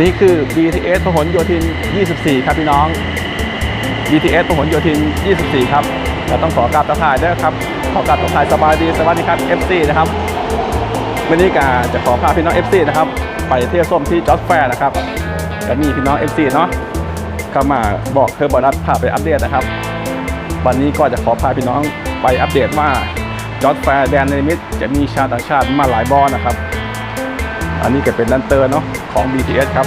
นี่คือ BTS พหลโยธิน 24 ครับพี่น้อง BTS พหลโยธิน 24 ครับเราต้องขอกราบทักทายด้วยครับ ขอกราบทักทายสบายดีสวัสดีครับ FC นะครับวันนี้กาจะขอพาพี่น้อง FC นะครับ ไปเที่ยวส้มที่จอร์จแฟร์นะครับจะมีพี่น้อง FC เนาะเข้ามาบอกเคอร์บอนัสพาไปอัปเดตนะครับ วันนี้ก็จะขอพาพี่น้องไปอัปเดตว่าจอร์จแฟร์แดนในมิตจะมีชาวต่างชาติมาหลายบอลนะครับ อันนี้ก็เป็นลันเตอร์เนาะของ BTS ครับ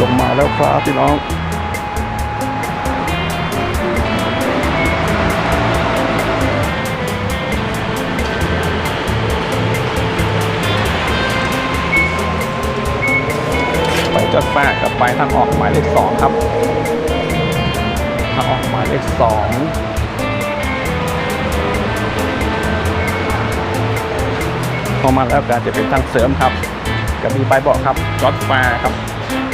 ลงมาแล้วครับพี่น้อง ไปจอดแปกกับไปทางออกหมายเลขสองครับ ทางออกหมายเลขสอง พอมาแล้วการจะเป็นทางเสริมครับก็มีไปบอกครับจอดแฟร์ครับ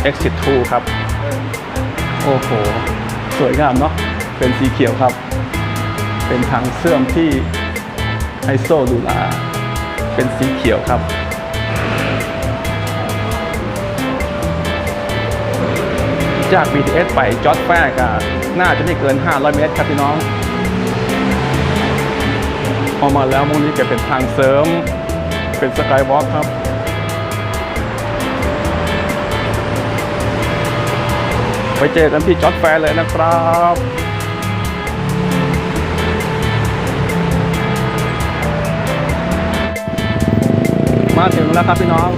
exit 2ครับ โอ้โห สวยงามเนาะเป็นสีเขียวครับ เป็นทางเสื่อมที่ไฮโซดูลา เป็นสีเขียวครับจาก BTS ไปจอร์ดแฟร์ก็น่าจะไม่เกิน 500 เมตรครับพี่น้องออมาแล้วมุมนี้จะเป็นทางเสริม เป็นสกายวอล์กครับ ไปเจอกันที่จอร์ดแฟร์เลยนะครับมาถึงแล้วครับพี่น้อง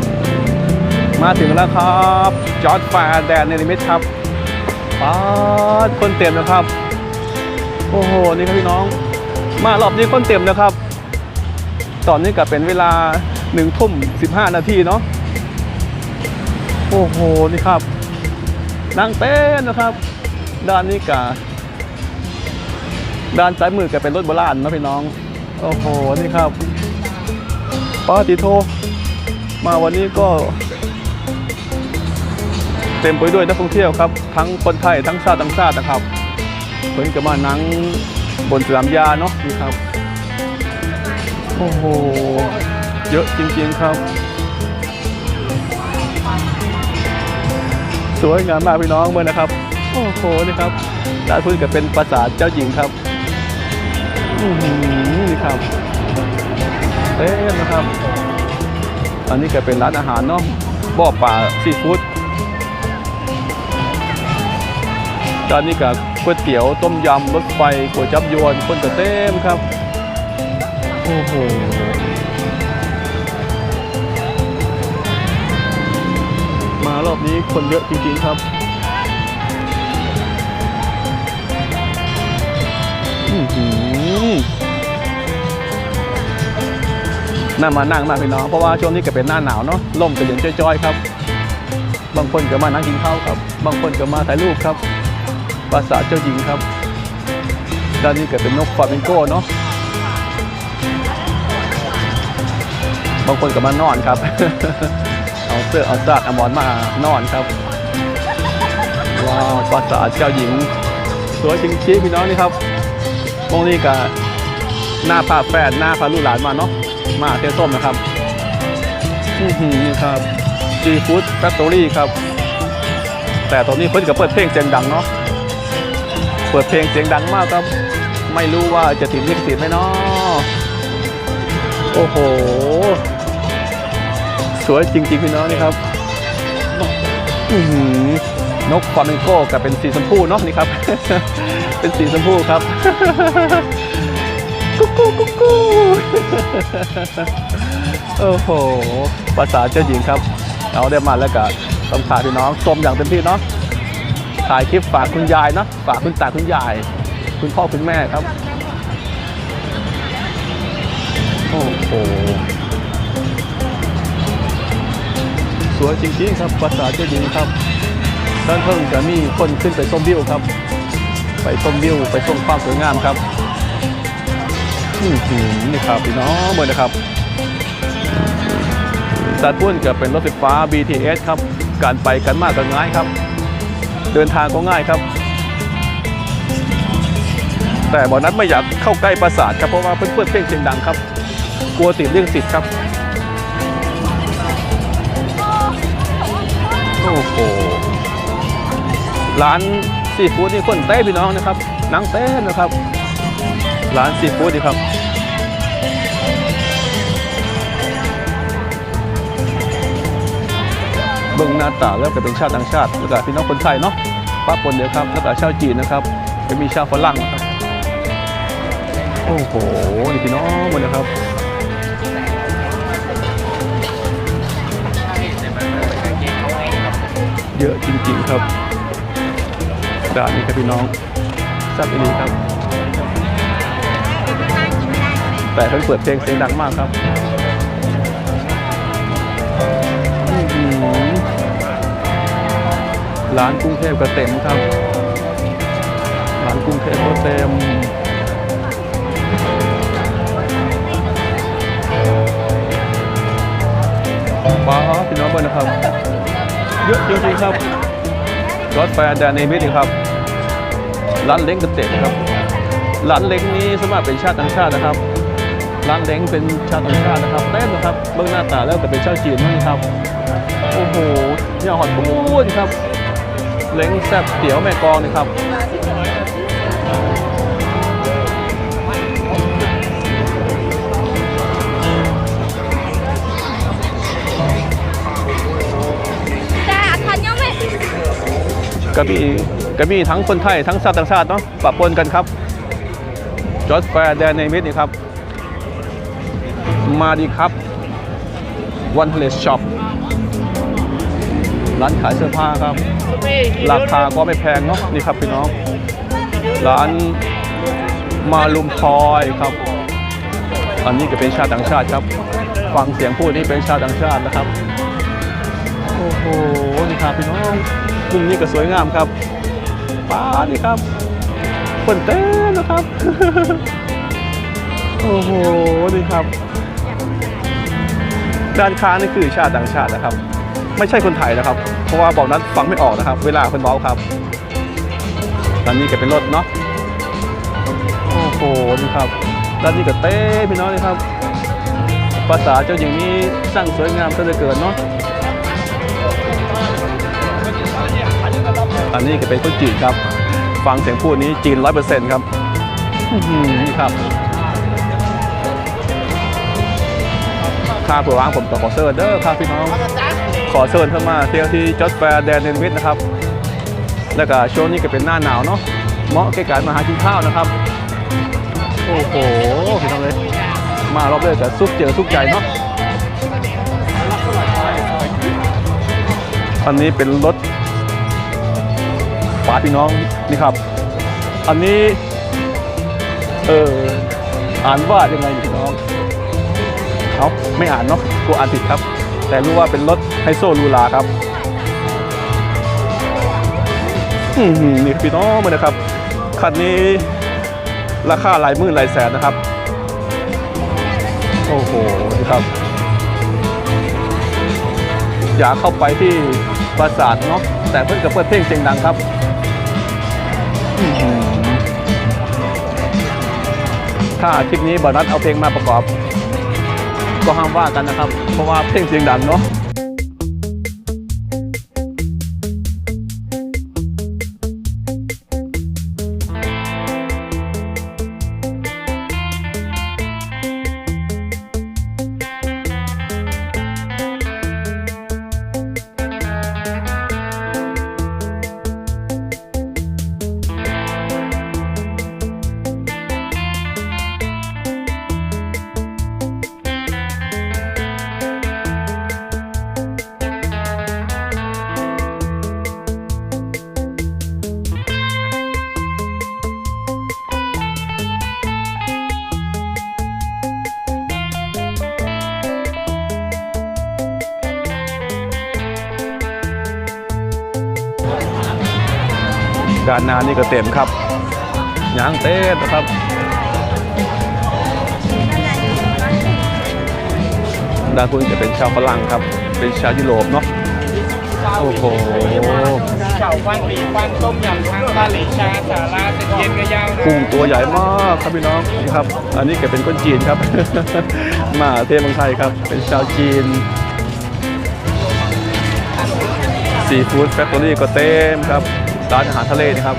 มาถึงแล้วครับ จอร์ดแฟร์แดนเนลิมิตครับป้าดคนเต็มนะครับ โอ้โห นี่ครับพี่น้อง มารอบนี้คนเต็มนะครับ ตอนนี้ก็เป็นเวลาหนึ่งทุ่มสิบห้านาทีเนาะโอ้โหนี่ครับนั่งเต้นนะครับ ด้านนี้กะด้านซ้ายมือก็เป็นรถโบราณนะพี่น้อง โอ้โหนี่ครับป้าติโท มาวันนี้ก็ เต็มไปด้วยนักท่องเที่ยวครับ ทั้งคนไทยทั้งชาติต่างชาตินะครับเพิ่นก็มานั่งบนสนามหญ้าเนาะนี่ครับ โอ้โห เยอะจริงๆครับ สวยงามมากพี่น้องเมื่อนะครับ โอ้โหนี่ครับด้านพื้นก็เป็นปราสาทเจ้าหญิงครับอือหือนี่ครับเต้นนะครับ อันนี้ก็เป็นร้านอาหารเนาะบ่อป่าซีฟู้ดจานนี้กับก๋วยเตี๋ยวต้มยำรถไฟก๋วยจับยวนคนก็เต็มครับ อ้โหมารอบนี้คนเยอะจริงๆครับอือหือน่ามานั่งมากพี่น้องเพราะว่าช่วงนี้ก็เป็นหน้าหนาวเนาะลมก็เย็นจ้อยๆครับ บางคนก็มานั่งกินข้าวครับ บางคนก็มาถ่ายรูปครับ ภาษาเจ้าหญิงครับ ด้านนี้ก็เป็นนกฟามิงโก้เนาะ บางคนก็มานอนครับ เอาเสื้อเอาซาดเอาหมอนมานอนครับ ว้าวภาษาทเจ้าหญิง สวยจริงๆพี่น้องนี่ครับตรงนี้ก็หน้าพาแฟนหน้าพาลูกหลานมาเนาะ มาเที่ยวส้มนะครับอือหือนี่ครับ G Food Factory ครับ แต่ตอนนี้เพิ่นก็เปิดเพลงเสียงดังเนาะ เปิดเพลงเสียงดังมากครับ ไม่รู้ว่าจะติดลิขสิทธิ์ไหมเนาะโอ้โห วยจริงๆพี่น้องนี่ครับนกฟลามิงโก้กับเป็นสีชมพูเนาะนี่ครับ เป็นสีชมพูครับกุ๊กกุ๊กกุ๊กกุ๊โอ้โหภาษาเจ้าหญิงครับ เอาได้มาแล้วก็ต้องพาพี่น้องชมอย่างเต็มที่เนาะถ่ายคลิปฝากคุณยายเนาะฝากคุณตาคุณยาย คุณพ่อคุณแม่ครับ โอ้โห สวยจริงๆครับภาษาเจ้าหญิงครับด้านเพิ่งจะมีคนขึ้นไปชมวิวครับ ไปชมวิวไปชมความสวยงามครับอื้อหือนี่ครับพี่น้องเบอร์นะครับสัตว์พุ่นจะเป็นรถไฟฟ้า BTS ครับ การไปกันมากก็ง่ายครับ เดินทางก็ง่ายครับ แต่บอนัทไม่อยากเข้าใกล้ปราสาทครับเพราะว่าเพื่อนๆเพลงเสียงดังครับ กลัวติดเรื่องสิทธิ์ครับ ร้านซีฟู้ดนี่คนเต้พี่น้องนะครับนังเต้นนะครับ ร้านซีฟู้ดนี่ครับเบิ่งหน้าตาแล้วก็เป็นชาติต่างชาติแล้วก็พี่น้องคนไทยเนาะป้าปนเดียวครับแล้วก็ชาวจีนนะครับจะมีชาวฝรั่งนะครับโอ้โหนี่พี่น้องหมดเลยครับเยอะจริงๆครับ ด่านนี้ครับพี่น้องทราบดีครับ แต่เพิ่งเปิดเพลงเสียงดังมากครับร้านกรุงเทพก็เต็มครับร้านกรุงเทพก็เต็มว้าพี่น้องเบิ้ลนะครับ เยอะจริงๆครับ รถไฟแดนในมิดครับ ร้านเล้งกระเต็ดครับ ร้านเล้งนี้สมมากเป็นชาติต่างชาตินะครับ ร้านเล้งเป็นชาติต่างชาตินะครับเต้นนะครับ เบื้องหน้าตาแล้วแต่เป็นชาวจีนนั่นครับ โอ้โหเนี่ยหอดปูนครับ เล้งแซ่บเตี๋ยวแม่กองนะครับ กระบี่กระบี่ทั้งคนไทยทั้งชาติต่างชาติเนาะปะปนกันครับ จอร์ดแฟร์แดนในมิดนี่ครับ มาดีครับวันเพลสช็อปร้านขายเสื้อผ้าครับ ราคาก็ไม่แพงเนาะนี่ครับพี่น้อง ร้านมาลุมทอยครับ อันนี้ก็เป็นชาติต่างชาติครับ ฟังเสียงพูดนี่เป็นชาติต่างชาตินะครับ โอ้โห นี่ครับพี่น้อง มุมนี้ก็สวยงามครับป้านี่ครับฝนเต้นนะครับ โอ้โหนี่ครับ ด้านค้านี่คือชาติต่างชาตินะครับ ไม่ใช่คนไทยนะครับ เพราะว่าบอกนั้นฟังไม่ออกนะครับ เวลาคนเมาครับด้านนี้ก็เป็นรถเนาะโอ้โหนี่ครับด้านนี้ก็เต้พี่น้องนี่ครับภาษาเจ้าหญิงนี้สร้างสวยงามซะเหลือเกินเนาะ อันนี้ก็เป็นคนจีนครับ ฟังเสียงพูดนี้จีนร้อยเปอร์เซ็นต์ครับนี่ครับค่าผื่อวางผมต่อขอเซิร์เด้อครับพี่น้อง ขอเชิญเข้ามาเที่ยวที่จอร์ดแฟร์แดนเดนวิทนะครับ แล้วก็ช่วงนี้ก็เป็นหน้าหนาวเนาะเหมาะแก่การมาหากินข้าวนะครับ โอ้โหพี่น้องเลยมารอบเลยแต่ซุกเจอซุกใจเนาะอันนี้เป็นรถาพี่น้องนี่ครับ อันนี้เอออ่านว่ายังไงพี่น้องเอาไม่อ่านเนาะกูอ่านผิดครับ แต่รู้ว่าเป็นรถไฮโซลูลาครับนี่พี่น้องมาเลยครับคันนี้ราคาหลายหมื่นหลายแสนนะครับ โอ้โหนี่ครับ อยากเข้าไปที่ปราสาทเนาะแต่เพิ่งจะเปิดเพลงเสียงดังครับ ถ้าคลิปนี้บอนัดเอาเพลงมาประกอบ ก็ห้ามว่ากันนะครับ เพราะว่าเพลงเสียงดังเนาะ ด้านหน้านี่ก็เต็มครับยางเต้นนะครับด้านคุณจะเป็นชาวฝรั่งครับ เป็นชาวยุโรปเนาะโอ้โหเฉาวันหลีวันต้มยำทั้งตาหลีชาสาลาเสร็จเย็นก็ยาวนะกุ้งตัวใหญ่มากครับพี่น้องนี่ครับ อันนี้แกเป็นคนจีนครับ มาเทศเมืองไทยครับ เป็นชาวจีนซีฟู้ดแฟคทอรี่ก็เต็มครับ ร้านอาหารทะเลนี่ครับ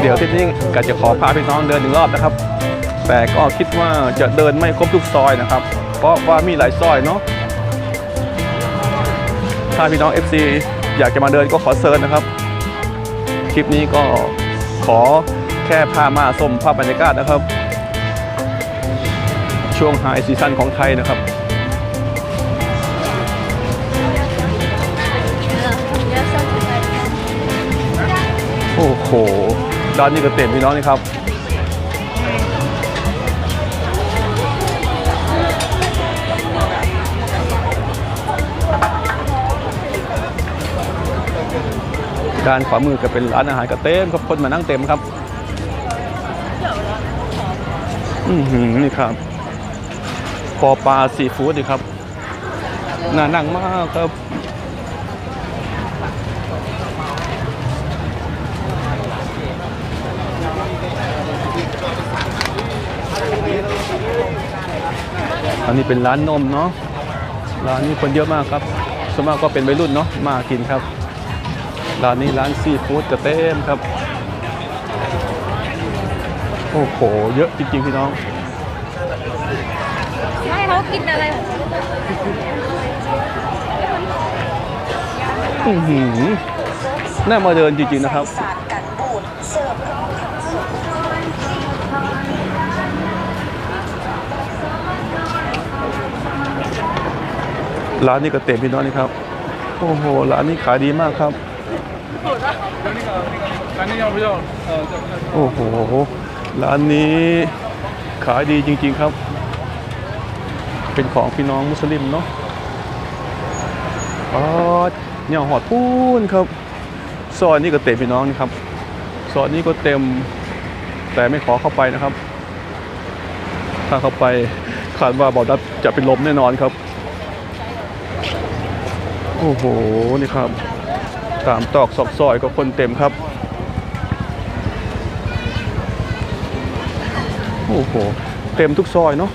เดี๋ยวทริปนี้ก็จะขอพาพี่น้องเดินหนึ่งรอบนะครับ แต่ก็คิดว่าจะเดินไม่ครบทุกซอยนะครับ เพราะว่ามีหลายซอยเนาะถ้าพี่น้อง FC อยากจะมาเดินก็ขอเซิร์ชนะครับ คลิปนี้ก็ขอแค่พามาชมภาพบรรยากาศนะครับ ช่วงไฮซีซั่นของไทยนะครับ โอ้โห ด้านนี้ก็เต็มพี่น้องนี่ครับด้านขวามือก็เป็นร้านอาหารก็เต็มครับคนมานั่งเต็มครับ อือหือนี่ครับ ปอปลาซีฟู้ดดีครับน่านั่งมากครับอันนี้เป็นร้านนมเนาะร้านนี้คนเยอะมากครับส่วนมากก็เป็นวัยรุ่นเนาะมากินครับร้านนี้ร้านซีฟู้ดจะเต็มครับ โอ้โห เยอะจริงๆพี่น้อง เขากินอะไรอื้อหือน่ามาเดินจริงๆนะครับ ร้านนี้ก็เต็มพี่น้องนี่ครับ โอ้โห ร้านนี้ขายดีมากครับ โอ้โห ร้านนี้ขายดีจริง ๆ ครับ เป็นของพี่น้องมุสลิมเนาะอ๋อเนี่ยหอดพูนครับซอยนี้ก็เต็มพี่น้องนี่ครับซอยนี้ก็เต็มแต่ไม่ขอเข้าไปนะครับ ถ้าเข้าไปคาดว่าบอดับจะเป็นลมแน่นอนครับ โอ้โหนี่ครับ ตามตอกซอกซอยก็คนเต็มครับ โอ้โห เต็มทุกซอยเนาะ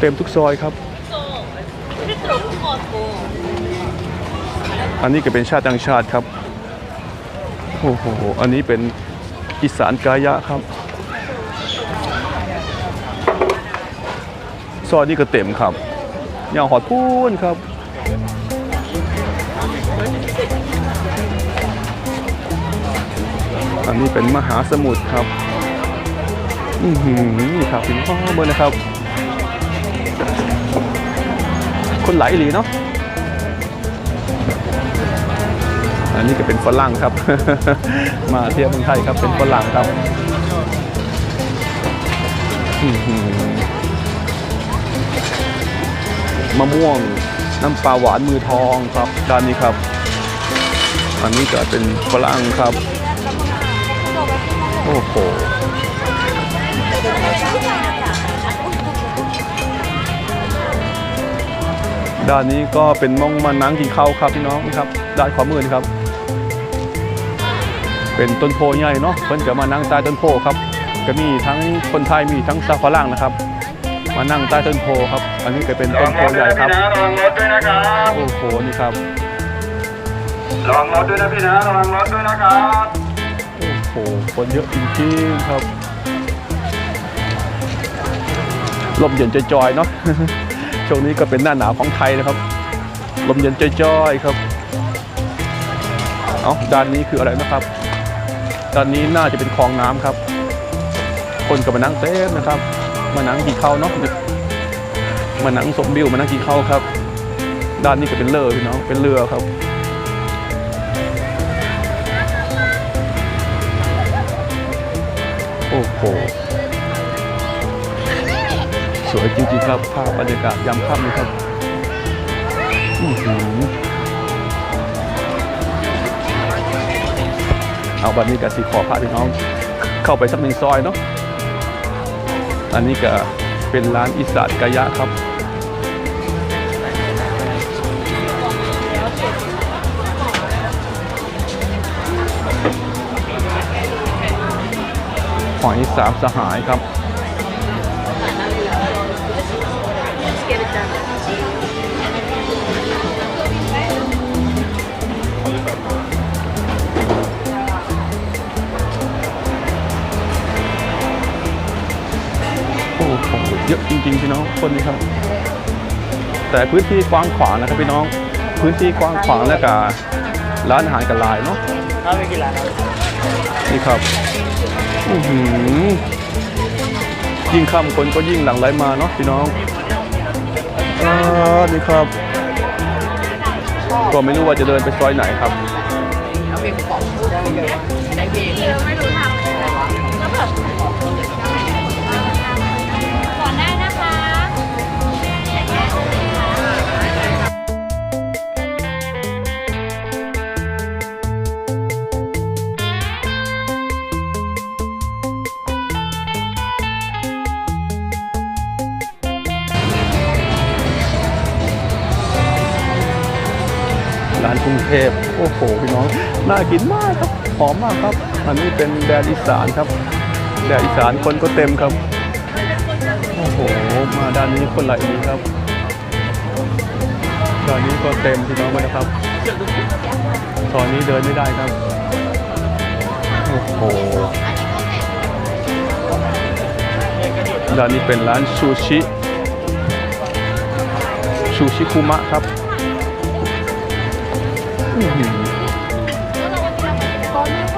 เต็มทุกซอยครับ อันนี้ก็เป็นชาติต่างชาติครับ โอ้โห อันนี้เป็นอีสานกายะครับ ซอยนี้ก็เต็มครับยาวหอดพูนครับอันนี้เป็นมหาสมุทรครับ อือหือนี่ครับถึงพ่อเบอร์นะครับ คนไหลายหลีเนาะอันนี้ก็เป็นฝรั่งครับ มาเที่ยวเมืองไทยครับเป็นฝรั่งครับมะม่วงน้ำปลาหวานมือทองครับด้านนี้ครับ อันนี้ก็เป็นฝรั่งครับ โอ้โห ด้านนี้ก็เป็นมองมานั่งกินข้าวครับพี่น้องนะครับ ด้านขวามือนี่ครับ เป็นต้นโพใหญ่เนาะเพิ่นจะมานั่งใต้ต้นโพครับ ก็มีทั้งคนไทยมีทั้งซาฝรั่งนะครับ มานั่งใต้ต้นโพครับ อันนี้ก็เป็นต้นโพใหญ่ครับระวังรถด้วยนะครับโอ้โหนี่ครับระวังรถด้วยนะพี่นะระวังรถด้วยนะครับโอ้โหคนเยอะจริงๆครับลมเย็นจอยๆเนาะ ช่วงนี้ก็เป็นหน้าหนาวของไทยนะครับ ลมเย็นจอยๆครับ เอาด้านนี้คืออะไรนะครับ ด้านนี้น่าจะเป็นคลองน้ำครับ คนก็มานั่งเต้นนะครับ มานั่งกินข้าวเนาะมานั่งสมบิวมานั่งกินข้าวครับ ด้านนี้ก็เป็นเรือพี่น้องเป็นเรือครับโอ้โห สวยจริงๆครับ ภาพบรรยากาศยามค่ำนี่ครับอือหือเอาบันนี้กับสีขอพาพี่น้อง เข้าไปสักหนึ่งซอยเนาะอันนี้ก็เป็นร้านอีสานกายะครับหอยสามสหายครับ คนนี้ครับ แต่พื้นที่กว้างขวางนะครับพี่น้อง พื้นที่กว้างขวางและก็ร้านอาหารกันหลายเนาะเอาไปกี่ร้านครับนี่ครับอือหือยิ่งค่ำคนก็ยิ่งหลั่งไหลมาเนาะพี่น้องอ่านี่ครับ ก็ไม่รู้ว่าจะเดินไปซอยไหนครับก่อน เทพโอ้โหพี่น้องน่ากินมากครับหอมมากครับ อันนี้เป็นแดนอีสานครับ แดนอีสานคนก็เต็มครับโอ้โหมาด้านนี้คนไหลดีครับด้านนี้ก็เต็มพี่น้องเลยนะครับซอยนี้เดินไม่ได้ครับ โอ้โหด้านนี้เป็นร้านซูชิชูชิคุมะครับ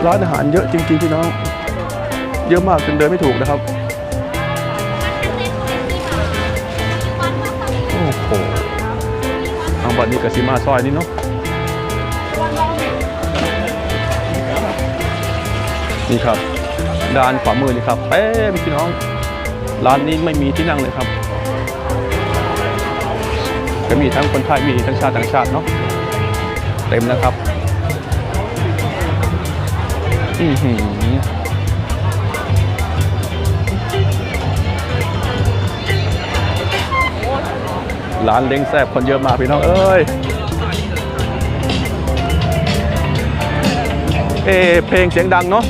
ร้านอาหารเยอะจริงๆพี่น้อง เยอะมากจนเดินไม่ถูกนะครับ โอ้โหเอาบัดนี้กับซิมาซอยนี่เนาะนี่ครับด้านขวามือนี่ครับเป๊ะพี่น้อง ร้านนี้ไม่มีที่นั่งเลยครับ ก็มีทั้งคนไทยมีทั้งชาติต่างชาติเนาะ เต็มแล้วครับอือหือร้านเล้งแซบคนเยอะมากพี่น้องเอ้ย เอเพลงเสียงดังเนาะ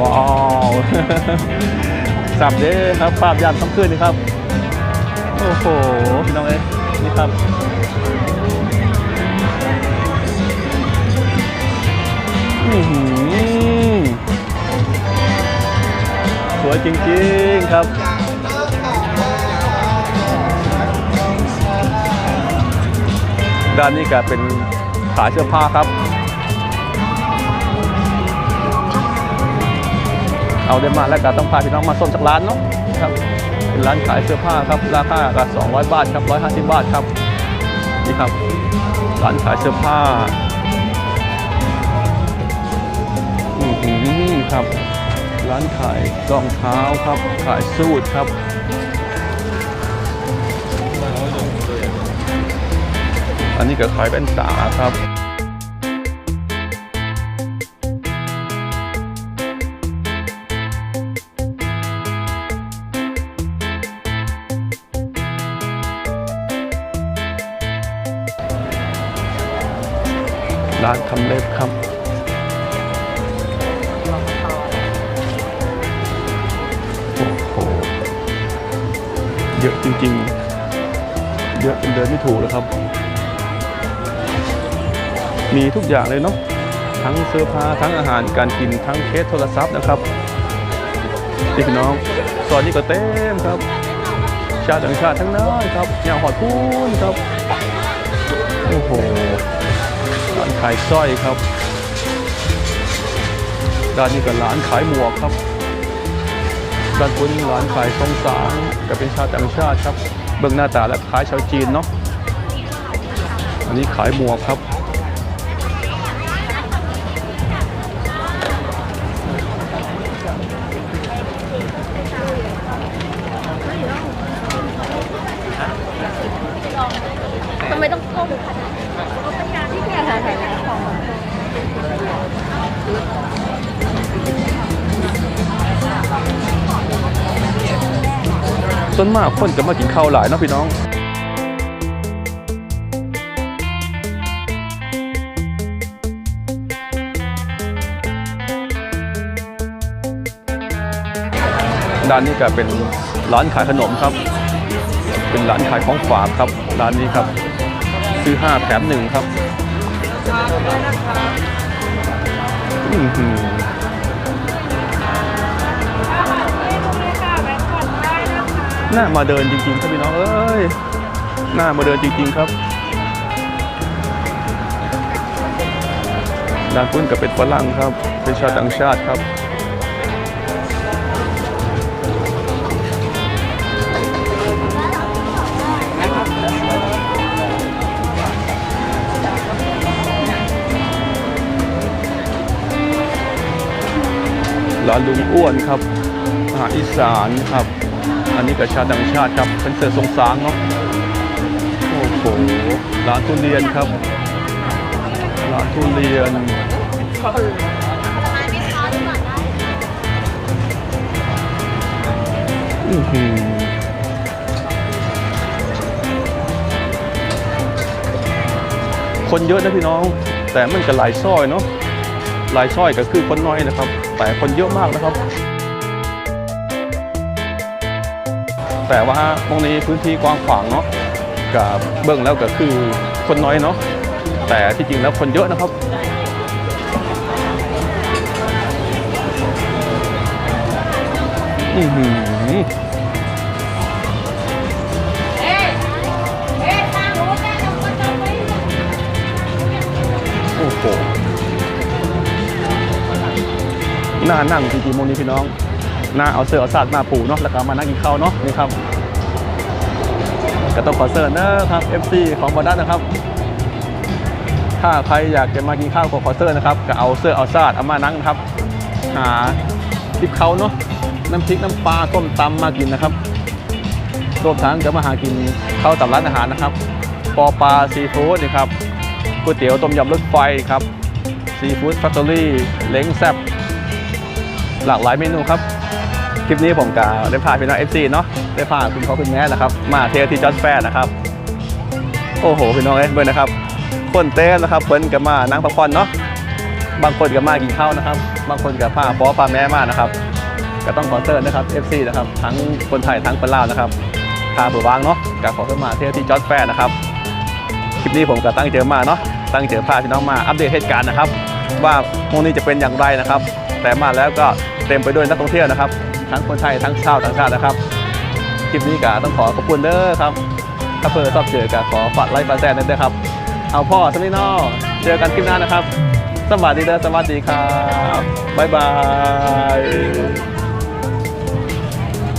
ว้าวสับเด้ครับภาพยามค่ำคืนนี่ครับ โอ้โหพี่น้องเอ้ยนี่ครับอื้อหือสวยจริงๆครับด้านนี้ก็เป็นขายเสื้อผ้าครับ เอาได้มาแล้วก็ต้องพาพี่น้องมาส้มจากร้านเนาะครับ เป็นร้านขายเสื้อผ้าครับ ราคาก็200 บาทครับ 150 บาทครับ นี่ครับ ร้านขายเสื้อผ้า อือหือครับ ร้านขายรองเท้าครับ ขายสูทครับอันนี้ก็ขายแว่นตาครับ ร้านทำเล็บครับ โอ้โห เยอะจริงๆ เยอะจนเดินไม่ถูกเลยครับ มีทุกอย่างเลยเนาะ ทั้งเสื้อผ้า ทั้งอาหารการกิน ทั้งเคสโทรศัพท์นะครับพี่น้องซอยนี้ก็เต็มครับ ชาติต่างชาติทั้งนั้นครับอย่างหอดพูนครับ โอ้โห ขายสร้อยครับ ด้านนี้ก็ร้านขายหมวกครับ ด้านบนร้านขายทรงสางก็เป็นชาวต่างชาติครับ เบื้องหน้าตาและขายชาวจีนเนาะ อันนี้ขายหมวกครับ ส่วนมากคนจะมากินข้าวหลายเนาะพี่น้องด้านนี้ก็เป็นร้านขายขนมครับ เป็นร้านขายของฝากครับ ร้านนี้ครับ ซื้อห้าแถมหนึ่งครับ หน่ามาเดินจริงๆครับพี่น้องเอ้ยหน่ามาเดินจริง ๆครับด้านพุ้นก็เป็นฝรั่งครับ เป็นชาวต่างชาติครับร้านลุงอ้วนครับอาหารอีสานครับ อันนี้กับชาติต่างชาติครับเป็นเสือทรงสางเนาะโอ้โหร้านทุเรียนครับร้านทุเรียนอือหือคนเยอะนะพี่น้อง แต่มันก็หลายซอยเนาะหลายซอยก็คือคนน้อยนะครับ แต่คนเยอะมากนะครับ แต่ว่าตรงนี้พื้นที่กว้างขวางเนาะกับเบื้องแล้วก็คือคนน้อยเนาะแต่ที่จริงแล้วคนเยอะนะครับอือหือโอ้โหน่านั่งจริงๆโมนี้พี่น้อง น่าเอาเสื้อเอาสาดมาปูเนาะแล้วก็มานั่งกินข้าวเนาะนี่ครับก็ต้องขอเสิร์ฟนะครับ FC ของบอดัสนะครับ ถ้าใครอยากจะมากินข้าวกับขอเสิร์ฟนะครับก็เอาเสื้อเอาสาดเอามานั่งนะครับ หาทิปเขาเนาะน้ำพริกน้ำปลาต้มตำมากินนะครับรวมทั้งจะมาหากินข้าวตามร้านอาหารนะครับ ปอปลาซีฟู้ดนี่ครับก๋วยเตี๋ยวต้มยำรถไฟครับซีฟู้ดแฟคทอรี่เล้งแซ่บหลากหลายเมนูครับ คลิปนี้ผมกาได้พาพี่น้องเอฟซีเนาะได้พาคุณพ่อคุณแม่นะครับ มาเที่ยวที่จอร์จแฟร์นะครับ โอ้โหพี่น้องเอ้ยเบิร์นนะครับ คนเต้นนะครับเบิ้นกับมานั่งพักผ่อนเนาะบางคนกับมากินข้าวนะครับ บางคนกับพาพ่อพาแม่มานะครับ ก็ต้องขอเตือนนะครับ FC นะครับทั้งคนไทยทั้งคนลาวนะครับพาเผื่อวางเนาะกับขอเข้ามาเที่ยวที่จอร์จแฟร์นะครับคลิปนี้ผมก็ตั้งเจอมาเนาะตั้งเจอพาพี่น้องมาอัปเดตเหตุการณ์นะครับ ว่าพรุ่งนี้จะเป็นอย่างไรนะครับ แต่มาแล้วก็เต็มไปด้วยนักท่องเที่ยวนะครับ ทั้งคนไทยทั้งชาวต่างชาตินะครับ คลิปนี้ก็ต้องขอขอบคุณเด้อครับถ้าเพื่อชอบเจอก็ขอฝากไลค์ฝากแชร์ด้วยครับ เอาพ่อสมินอเจอกันคลิปหน้านะครับ สวัสดีเด้อสวัสดีครับบ๊ายบาย